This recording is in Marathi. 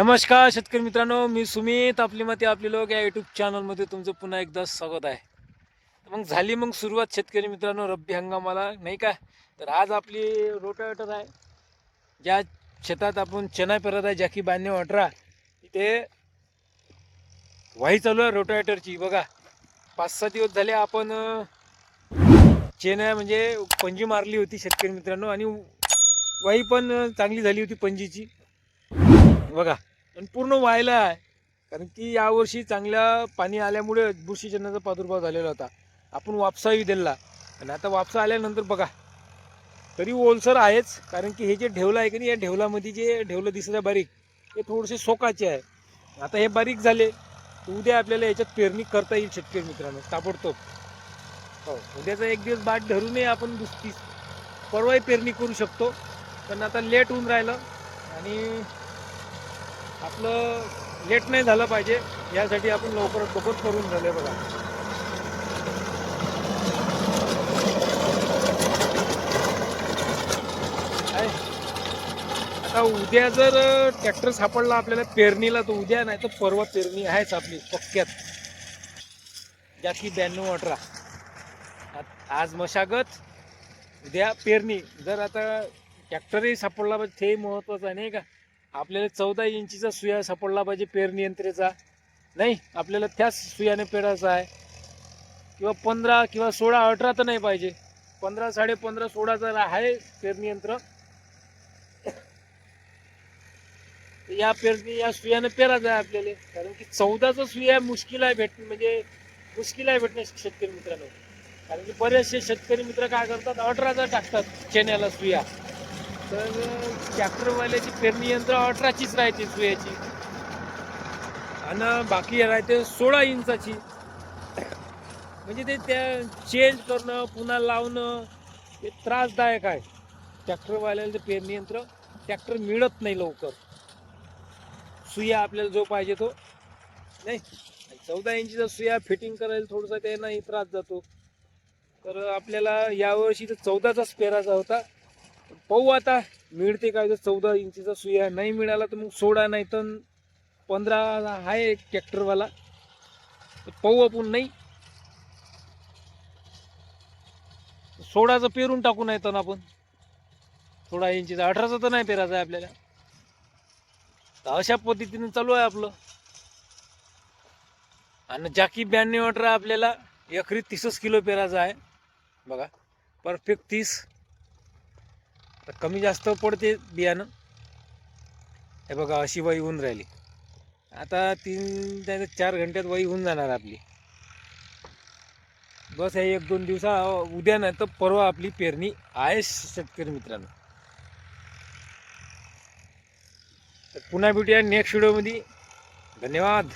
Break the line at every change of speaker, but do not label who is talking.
नमस्कार शेतकरी मित्रांनो मी सुमित आपली मते आपले लोक या यूट्यूब चॅनलमध्ये तुमचं पुन्हा एकदा स्वागत आहे. मग झाली मग सुरुवात शेतकरी मित्रांनो रब्बी हंगामाला नाही का? तर आज आपली रोटावेटर आहे. ज्या शेतात आपण चना पेरत आहे जॅकी बांधणे वाटरा इथे वाही चालू आहे रोटावेटरची. बघा पाच सहा दिवस झाले आपण अं, चेना म्हणजे पंजी मारली होती शेतकरी मित्रांनो आणि वाही पण चांगली झाली होती पंजीची बघा आणि पूर्ण व्हायला आहे. कारण की यावर्षी चांगल्या पाणी आल्यामुळे बुरशीजन्याचा प्रादुर्भाव झालेला होता. आपण वापसाही दिला. आणि आता वापसा आल्यानंतर बघा. तरी ओलसर आहेच. कारण की हे जे ढेवलं आहे की नाही या ढेवलामध्ये जे ढेवलं दिसत आहे बारीक हे थोडेसे सोकाचे आहे. आता हे बारीक झाले उद्या आपल्याला याच्यात पेरणी करता येईल शेतकरी मित्रांनो. ताबडतोब. हो उद्याचा एक दिवस बाट धरूनही आपण दुसरी परवाही पेरणी करू शकतो. पण आता लेट होऊन राहिलं. आणि आपलं लेट नाही झालं पाहिजे यासाठी आपण लवकर बघत करून झाले बघा. आता उद्या जर ट्रॅक्टर सापडला आपल्याला पेरणीला तर उद्या नाही तर परवा पेरणी आहेच आपली पक्क्यात. ज्याची ब्याण्णव अठरा. आज मशागत उद्या पेरणी. जर आता ट्रॅक्टरही सापडला पाहिजे ते महत्त्वाचं आहे नाही का? आपल्याला चौदा इंचीचा सुया सापडला पाहिजे पेरणी यंत्रेचा नाही आपल्याला त्याच सुयाने पेरायचा आहे. किंवा पंधरा किंवा सोळा अठरा तर नाही पाहिजे. पंधरा साडे पंधरा सोळा जर आहे पेरणी यंत्र या पेरणी या सुयाने पेरायचं आहे आपल्याला. कारण की चौदाचा सुया मुश्किल आहे भेट म्हणजे मुश्किल आहे भेटणे शेतकरी मित्रांनो. कारण की बरेचसे शेतकरी मित्र काय करतात अठराचा टाकतात चेन्याला सुया. तर ट्रॅक्टरवाल्याची पेरणी यंत्र अठराचीच राहते सुयाची. आणि बाकी राहते सोळा इंचाची. म्हणजे ते त्या चेंज करणं पुन्हा लावणं हे त्रासदायक आहे. ट्रॅक्टरवाल्याला ते पेरणी यंत्र ट्रॅक्टर मिळत नाही लवकर. सुया आपल्याला जो पाहिजे तो. नाही चौदा इंचीचा सुया फिटिंग करायला थोडंसं त्यांनाही त्रास जातो. तर आपल्याला यावर्षी तर चौदाचाच पेराचा होता. पाहू आता. मिळते काय जर चौदा इंचीचा सुया नाही मिळाला तर मग सोडा नाही तर पंधरा आहे ट्रॅक्टरवाला. तर पाहू आपण नाही. सोळाचं पेरून टाकू नाही तर आपण. सोळा इंचीचा अठराचं तर नाही पेरायचं आहे आपल्याला. तर अशा पद्धतीने चालू आहे आपलं. आणि जाकी ब्याण्णव अठरा आपल्याला एकरी तीसच किलो पेरायचं आहे. बघा परफेक्ट तीस. तर कमी जास्त पडते बियाणं. हे बघा अशी वाई होऊन राहिली. आता तीन नाही चार घंट्यात वाई होऊन जाणार आपली. बस हे एक दोन दिवसा उद्या नाही तर परवा आपली पेरणी आहे शेतकरी मित्रांनो. तर पुन्हा भेटूया नेक्स्ट व्हिडिओमध्ये धन्यवाद.